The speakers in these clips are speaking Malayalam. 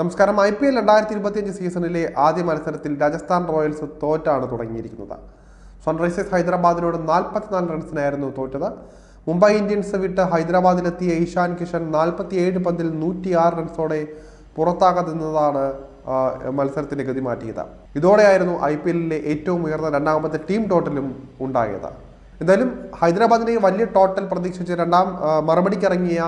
നമസ്കാരം. ഐ പി എൽ രണ്ടായിരത്തി ഇരുപത്തിയഞ്ച് സീസണിലെ ആദ്യ മത്സരത്തിൽ രാജസ്ഥാൻ റോയൽസ് തോറ്റാണ് തുടങ്ങിയിരിക്കുന്നത്. സൺറൈസേഴ്സ് ഹൈദരാബാദിനോട് നാൽപ്പത്തിനാല് റൺസിനായിരുന്നു തോറ്റത്. മുംബൈ ഇന്ത്യൻസ് വിട്ട് ഹൈദരാബാദിലെത്തിയ ഈശാൻ കിഷൻ നാൽപ്പത്തിയേഴ് പന്തിൽ നൂറ്റിയാറ് റൺസോടെ പുറത്താകാതെ നിന്നതാണ് മത്സരത്തിന്റെ ഗതി മാറ്റിയത് ഇതോടെയായിരുന്നു ഐ പി എല്ലിലെ ഏറ്റവും ഉയർന്ന രണ്ടാമത്തെ ടീം ടോട്ടലും ഉണ്ടായത്. എന്തായാലും ഹൈദരാബാദിനെ വലിയ ടോട്ടൽ പ്രതീക്ഷിച്ച് രണ്ടാം മറുപടിക്കിറങ്ങിയ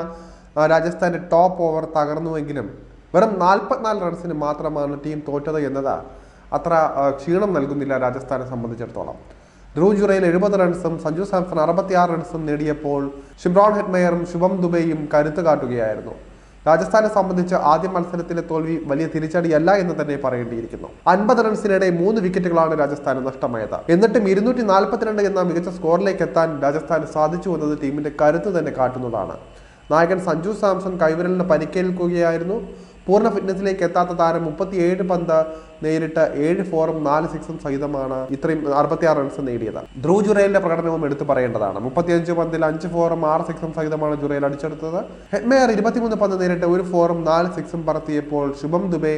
രാജസ്ഥാന്റെ ടോപ്പ് ഓവർ തകർന്നുവെങ്കിലും വെറും നാൽപ്പത്തിനാല് റൺസിന് മാത്രമാണ് ടീം തോറ്റത് എന്നത് അത്ര ക്ഷീണം നൽകുന്നില്ല രാജസ്ഥാനെ സംബന്ധിച്ചിടത്തോളം. ധ്രുവ് ജുറയിൽ എഴുപത് റൺസും സഞ്ജു സാംസൺ അറുപത്തിയാറ് റൺസും നേടിയപ്പോൾ ഷിംറോൺ ഹെഡ്മയറും ശുഭം ദുബൈയും കരുത്ത് കാട്ടുകയായിരുന്നു. രാജസ്ഥാനെ സംബന്ധിച്ച് ആദ്യ മത്സരത്തിലെ തോൽവി വലിയ തിരിച്ചടിയല്ല എന്ന് തന്നെ പറയേണ്ടിയിരിക്കുന്നു. അൻപത് റൺസിനിടെ മൂന്ന് വിക്കറ്റുകളാണ് രാജസ്ഥാന് നഷ്ടമായത്. എന്നിട്ടും ഇരുന്നൂറ്റി നാൽപ്പത്തിരണ്ട് എന്ന മികച്ച സ്കോറിലേക്ക് എത്താൻ രാജസ്ഥാന് സാധിച്ചു എന്നത് ടീമിന്റെ കരുത്ത് തന്നെ കാട്ടുന്നതാണ്. നായകൻ സഞ്ജു സാംസൺ കൈവിരലിന് പരിക്കേൽക്കുകയായിരുന്നു. പൂർണ ഫിറ്റ്നസിലേക്ക് എത്താത്ത താരം മുപ്പത്തിയേഴ് പന്ത് നേരിട്ട് ഏഴ് ഫോറും നാല് സിക്സും സഹിതമാണ് ഇത്രയും അറുപത്തിയാറ് റൺസ് നേടിയത്. ധ്രുവ് ജുറേലിന്റെ പ്രകടനവും എടുത്തു പറയേണ്ടതാണ്. മുപ്പത്തിയഞ്ച് പന്തിൽ അഞ്ച് ഫോറും ആറ് സിക്സും സഹിതമാണ് ജുറേൽ അടിച്ചെടുത്തത്. ഹെഡ്മേയർ ഇരുപത്തിമൂന്ന് പന്ത് നേരിട്ട് ഒരു ഫോറും നാല് സിക്സും പറത്തിയപ്പോൾ ശുഭം ദുബെ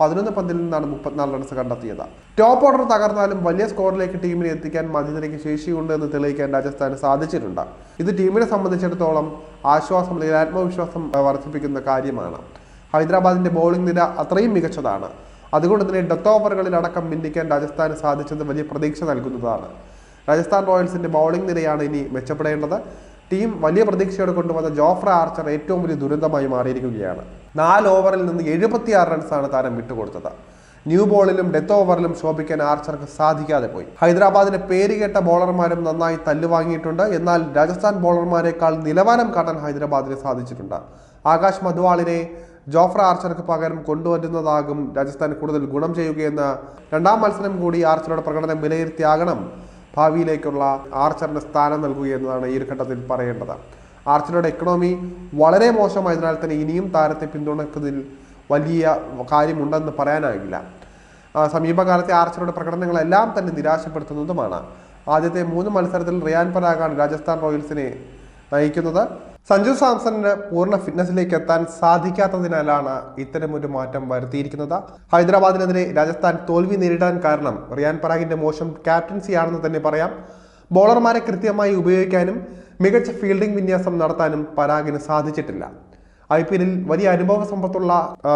പതിനൊന്ന് പന്തിൽ നിന്നാണ് മുപ്പത്തിനാല് റൺസ് കണ്ടെത്തിയത്. ടോപ്പ് ഓർഡർ തകർന്നാലും വലിയ സ്കോറിലേക്ക് ടീമിനെ എത്തിക്കാൻ മധ്യനിരയ്ക്ക് ശേഷിയുണ്ട് എന്ന് തെളിയിക്കാൻ രാജസ്ഥാന് സാധിച്ചിട്ടുണ്ട്. ഇത് ടീമിനെ സംബന്ധിച്ചിടത്തോളം ആശ്വാസം അല്ലെങ്കിൽ ആത്മവിശ്വാസം വർദ്ധിപ്പിക്കുന്ന കാര്യമാണ്. ഹൈദരാബാദിന്റെ ബൗളിംഗ് നില അത്രയും മികച്ചതാണ്. അതുകൊണ്ട് തന്നെ ഡെത്ത് ഓവറുകളിൽ അടക്കം ഭിന്നിക്കാൻ രാജസ്ഥാന് സാധിച്ചത് വലിയ പ്രതീക്ഷ നൽകുന്നതാണ്. രാജസ്ഥാൻ റോയൽസിന്റെ ബൗളിംഗ് നിലയാണ് ഇനി മെച്ചപ്പെടേണ്ടത്. ടീം വലിയ പ്രതീക്ഷയോടെ കൊണ്ടുവന്ന ജോഫ്ര ആർച്ചർ ഏറ്റവും വലിയ ദുരന്തമായി മാറിയിരിക്കുകയാണ്. നാല് ഓവറിൽ നിന്ന് എഴുപത്തിയാറ് റൺസാണ് താരം വിട്ടുകൊടുത്തത്. ന്യൂ ബോളിലും ഡെത്ത് ഓവറിലും ശോഭിക്കാൻ ആർച്ചർക്ക് സാധിക്കാതെ പോയി. ഹൈദരാബാദിന്റെ പേരുകേട്ട ബോളർമാരും നന്നായി തല്ലുവാങ്ങിയിട്ടുണ്ട് എന്നാൽ രാജസ്ഥാൻ ബോളർമാരെക്കാൾ നിലവാരം കാട്ടാൻ ഹൈദരാബാദിന് സാധിച്ചിട്ടുണ്ട്. ആകാശ് മധ്വാളിനെ ജോഫ്ര ആർച്ചർക്ക് പകരം കൊണ്ടുവരുന്നതാകും രാജസ്ഥാൻ കൂടുതൽ ഗുണം ചെയ്യുകയെന്ന് രണ്ടാം മത്സരം കൂടി ആർച്ചറുടെ പ്രകടനം വിലയിരുത്തിയാകണം. ഭാവിയിലേക്കുള്ള ആർച്ചറിന് സ്ഥാനം നൽകുകയെന്നതാണ് ഈ ഒരു ഘട്ടത്തിൽ പറയേണ്ടത്. ആർച്ചറുടെ എക്കണോമി വളരെ മോശമായതിനാൽ തന്നെ ഇനിയും താരത്തെ പിന്തുണക്കുന്നതിൽ വലിയ കാര്യമുണ്ടെന്ന് പറയാനാകില്ല. സമീപകാലത്തെ ആർച്ചറുടെ പ്രകടനങ്ങളെല്ലാം തന്നെ നിരാശപ്പെടുത്തുന്നതുമാണ്. ആദ്യത്തെ മൂന്ന് മത്സരത്തിൽ റിയാൻ പരാഗാണ് രാജസ്ഥാൻ റോയൽസിനെ നയിക്കുന്നത്. സഞ്ജു സാംസണിന് പൂർണ ഫിറ്റ്നസിലേക്ക് എത്താൻ സാധിക്കാത്തതിനാലാണ് ഇത്തരമൊരു മാറ്റം വരുത്തിയിരിക്കുന്നത്. ഹൈദരാബാദിനെതിരെ രാജസ്ഥാൻ തോൽവി നേരിടാൻ കാരണം റിയാൻ പരാഗിന്റെ മോശം ക്യാപ്റ്റൻസിയാണെന്ന് തന്നെ പറയാം. ബോളർമാരെ കൃത്യമായി ഉപയോഗിക്കാനും മികച്ച ഫീൽഡിംഗ് വിന്യാസം നടത്താനും പരാഗിന് സാധിച്ചിട്ടില്ല. ഐ പി എല്ലിൽ വലിയ അനുഭവ സമ്പത്തുള്ള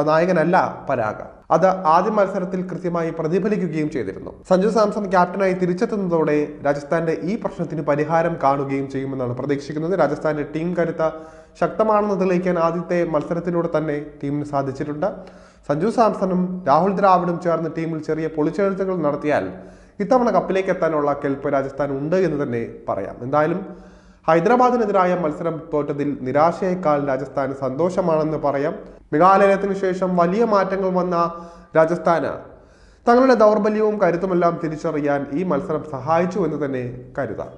നായകനല്ല പരാഗ്. അത് ആദ്യ മത്സരത്തിൽ കൃത്യമായി പ്രതിഫലിക്കുകയും ചെയ്തിരുന്നു. സഞ്ജു സാംസൺ ക്യാപ്റ്റനായി തിരിച്ചെത്തുന്നതോടെ രാജസ്ഥാന്റെ ഈ പ്രശ്നത്തിന് പരിഹാരം കാണുകയും ചെയ്യുമെന്നാണ് പ്രതീക്ഷിക്കുന്നത്. രാജസ്ഥാന്റെ ടീം കരുത്ത ശക്തമാണെന്ന് തെളിയിക്കാൻ ആദ്യത്തെ മത്സരത്തിലൂടെ തന്നെ ടീമിന് സാധിച്ചിട്ടുണ്ട്. സഞ്ജു സാംസണും രാഹുൽ ദ്രാവിഡും ചേർന്ന് ടീമിൽ ചെറിയ പൊളിച്ചെഴുത്തുകൾ നടത്തിയാൽ ഇത്തവണ കപ്പിലേക്ക് എത്താനുള്ള കെൽപ്പ് രാജസ്ഥാൻ ഉണ്ട് എന്ന് തന്നെ പറയാം. എന്തായാലും ഹൈദരാബാദിനെതിരായ മത്സരം തോറ്റതിൽ നിരാശയേക്കാൾ രാജസ്ഥാന് സന്തോഷമാണെന്ന് പറയാം. മെഗാലയത്തിന് ശേഷം വലിയ മാറ്റങ്ങൾ വന്ന രാജസ്ഥാന്. തങ്ങളുടെ ദൗർബല്യവും കരുത്തുമെല്ലാം തിരിച്ചറിയാൻ ഈ മത്സരം സഹായിച്ചു എന്ന് തന്നെ കരുതാം.